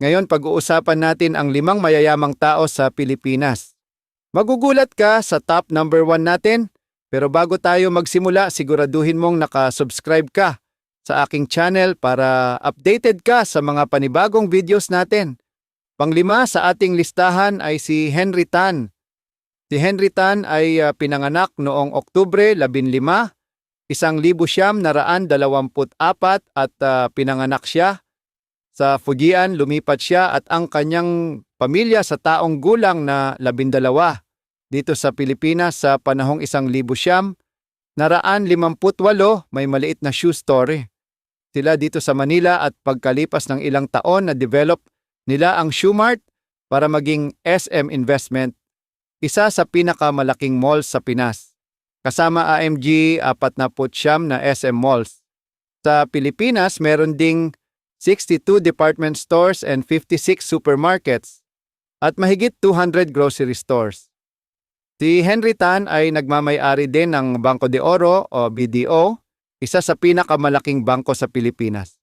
Ngayon pag-uusapan natin ang limang mayayamang tao sa Pilipinas. Magugulat ka sa top number one natin, pero bago tayo magsimula siguraduhin mong nakasubscribe ka sa aking channel para updated ka sa mga panibagong videos natin. Panglima sa ating listahan ay si Henry Tan. Si Henry Tan ay uh, pinanganak noong Oktubre 15, isang libo siyam naraan dalawamput apat at uh, pinanganak siya sa Fujian, lumipat siya at ang kanyang pamilya sa taong gulang na labindalawa dito sa Pilipinas sa panahong isang libo siyam, naraan limamputwalo may maliit na shoe store. Sila dito sa Manila at pagkalipas ng ilang taon na develop nila ang Shoe Mart para maging SM Investment, isa sa pinakamalaking malls sa Pinas. Kasama AMG 49 na SM malls. Sa Pilipinas, meron ding 62 department stores and 56 supermarkets at mahigit 200 grocery stores. Si Henry Tan ay nagmamay-ari din ng Banco de Oro o BDO, isa sa pinakamalaking bangko sa Pilipinas.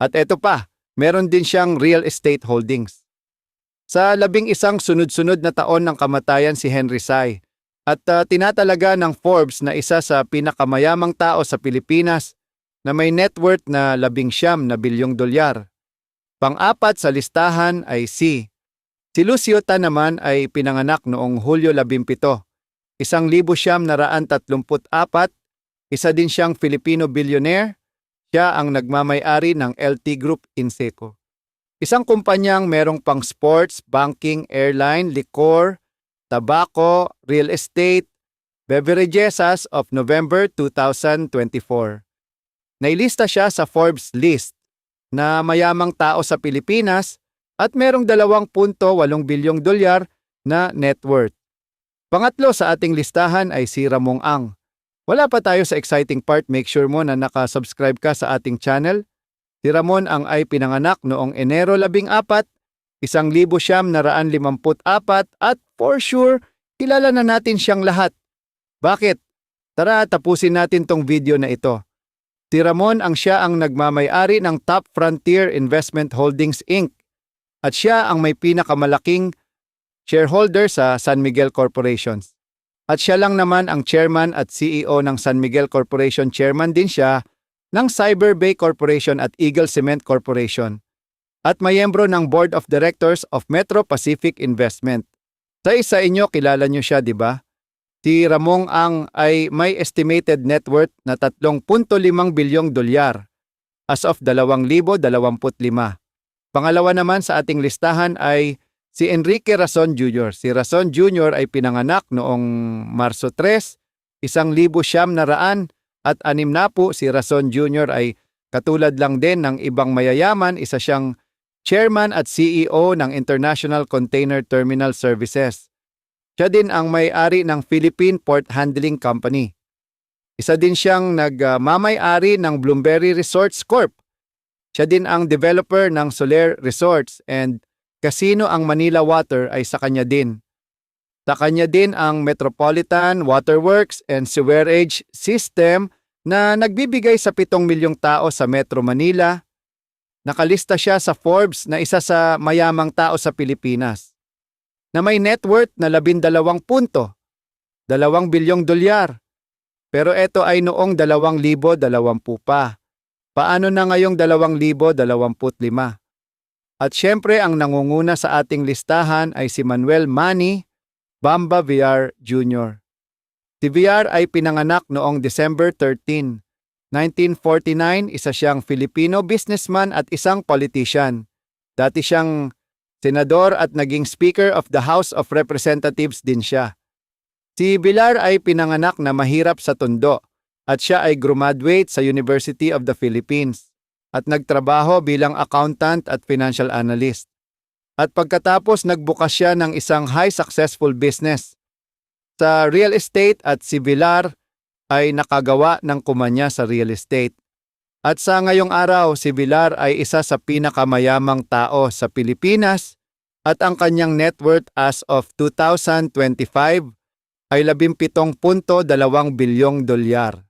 At eto pa, meron din siyang real estate holdings. Sa labing isang sunod-sunod na taon ng kamatayan si Henry Sai at uh, tinatalaga ng Forbes na isa sa pinakamayamang tao sa Pilipinas na may net worth na labing siyam na bilyong dolyar. Pang-apat sa listahan ay si. Si Lucio Tan naman ay pinanganak noong Hulyo 17, isang libo siyam na raan tatlumput apat, isa din siyang Filipino billionaire, siya ang nagmamay-ari ng LT Group Inseco. Isang kumpanyang merong pang sports, banking, airline, liquor, tobacco, real estate, beverages as of November 2024. Nailista siya sa Forbes list na mayamang tao sa Pilipinas at merong 2.8 bilyong dolyar na net worth. Pangatlo sa ating listahan ay si Ramong Ang. Wala pa tayo sa exciting part, make sure mo na nakasubscribe ka sa ating channel. Si Ramon ang ay pinanganak noong Enero 14, isang libo siyam naraan limamput apat at for sure, kilala na natin siyang lahat. Bakit? Tara tapusin natin tong video na ito. Si Ramon ang siya ang nagmamay-ari ng Top Frontier Investment Holdings Inc. at siya ang may pinakamalaking shareholder sa San Miguel Corporations. At siya lang naman ang chairman at CEO ng San Miguel Corporation, chairman din siya ng Cyber Bay Corporation at Eagle Cement Corporation. At mayembro ng Board of Directors of Metro Pacific Investment. Sa isa inyo, kilala nyo siya, di ba? Si Ramong Ang ay may estimated net worth na 3.5 bilyong dolyar as of 2025. Pangalawa naman sa ating listahan ay si Enrique Rason Jr. Si Rason Jr. ay pinanganak noong Marso 3, isang libo siyam na raan at anim na po si Rason Jr. ay katulad lang din ng ibang mayayaman, isa siyang chairman at CEO ng International Container Terminal Services. Siya din ang may-ari ng Philippine Port Handling Company. Isa din siyang nagmamay-ari ng Bloomberry Resorts Corp. Siya din ang developer ng Soler Resorts and Casino ang Manila Water ay sa kanya din. Sa kanya din ang Metropolitan Waterworks and Sewerage System na nagbibigay sa 7 milyong tao sa Metro Manila. Nakalista siya sa Forbes na isa sa mayamang tao sa Pilipinas na may net worth na 12 punto, 2 bilyong dolyar. Pero ito ay noong 2020 pa. Paano na ngayong 2025? At syempre ang nangunguna sa ating listahan ay si Manuel Manny Bamba VR Jr. Si VR ay pinanganak noong December 13, 1949, isa siyang Filipino businessman at isang politician. Dati siyang senador at naging Speaker of the House of Representatives din siya. Si Bilar ay pinanganak na mahirap sa tundo at siya ay graduate sa University of the Philippines at nagtrabaho bilang accountant at financial analyst. At pagkatapos nagbukas siya ng isang high successful business. Sa real estate at si Bilar ay nakagawa ng kumanya sa real estate. At sa ngayong araw, si Villar ay isa sa pinakamayamang tao sa Pilipinas at ang kanyang net worth as of 2025 ay 17.2 bilyong dolyar.